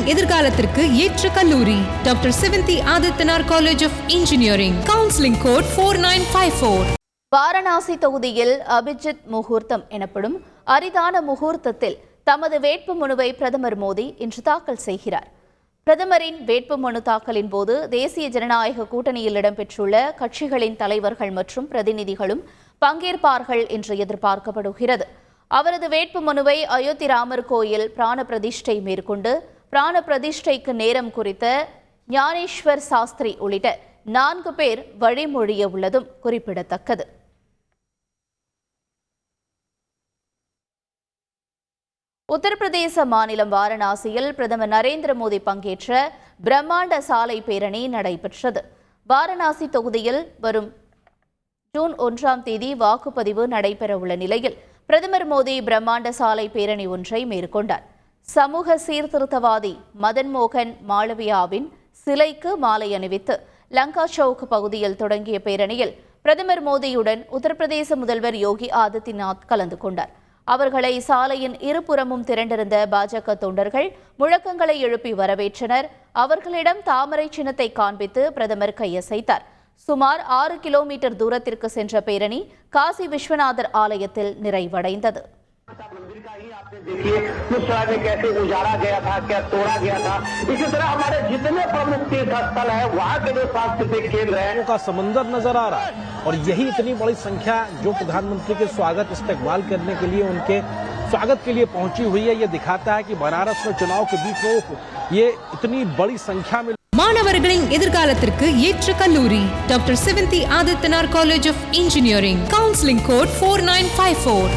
மாணவர்களின் எதிர்காலத்திற்கு ஏற்ற கல்லூரி. Doctor Sevanthi Adithanar college of engineering counselling code four nine five four Varanasi தொகுதியில் அபிஜித் முகூர்த்தம் எனப்படும் அரிதான முகூர்த்தத்தில் தமது வேட்புமனுவை பிரதமர் மோடி இன்று தாக்கல் செய்கிறார். பிரதமரின் வேட்புமனு தாக்கலின் போது தேசிய ஜனநாயக கூட்டணியில் இடம்பெற்றுள்ள கட்சிகளின் தலைவர்கள் மற்றும் பிரதிநிதிகளும் பங்கேற்பார்கள் என்று எதிர்பார்க்கப்படுகிறது. அவரது வேட்புமனுவை அயோத்தி ராமர் கோயில் பிராண பிரதிஷ்டை மேற்கொண்டு பிராண பிரதிஷ்டைக்கு நேரம் குறித்த ஞானேஸ்வர் சாஸ்திரி உள்ளிட்ட நான்கு பேர் வழிமொழிய உள்ளதும் குறிப்பிடத்தக்கது. உத்தரப்பிரதேச மாநிலம் வாரணாசியில் பிரதமர் நரேந்திர மோடி பங்கேற்ற பிரம்மாண்ட சாலை பேரணி நடைபெற்றது. வாரணாசி தொகுதியில் வரும் ஜூன் ஒன்றாம் தேதி வாக்குப்பதிவு நடைபெறவுள்ள நிலையில் பிரதமர் மோடி பிரம்மாண்ட சாலை பேரணி ஒன்றை மேற்கொண்டார். சமூக சீர்திருத்தவாதி மதன் மோகன் மாளவியாவின் சிலைக்கு மாலை அணிவித்து லங்கா சவுக் பகுதியில் தொடங்கிய பேரணியில் பிரதமர் மோடியுடன் உத்தரப்பிரதேச முதல்வர் யோகி ஆதித்யநாத் கலந்து கொண்டார். அவர்களை சாலையின் இருபுறமும் திரண்டிருந்த பாஜக தொண்டர்கள் முழக்கங்களை எழுப்பி வரவேற்றனர். அவர்களிடம் தாமரை சின்னத்தை காண்பித்து பிரதமர் கையசைத்தார். சுமார் ஆறு கிலோமீட்டர் தூரத்திற்கு சென்ற பேரணி காசி விஸ்வநாதர் ஆலயத்தில் நிறைவடைந்தது. मंदिर का ही आपने देखिए उस समय में कैसे उजाड़ा गया था क्या तोड़ा गया था इसी तरह हमारे जितने प्रमुख तीर्थ स्थल है वहाँ के जो सांस्कृतिक केंद्र है लोगों का समंदर नजर आ रहा है और यही इतनी बड़ी संख्या जो प्रधानमंत्री के स्वागत इस्तेकबाल करने के लिए उनके स्वागत के लिए पहुंची हुई है ये दिखाता है कि बनारस में चुनाव के बीच में ये इतनी बड़ी संख्या में மாணவர்களின் எதிர்காலத்திற்கு ஏற்ற கல்லூரி doctor Sivanthi Adithanar college of engineering counselling code four nine five four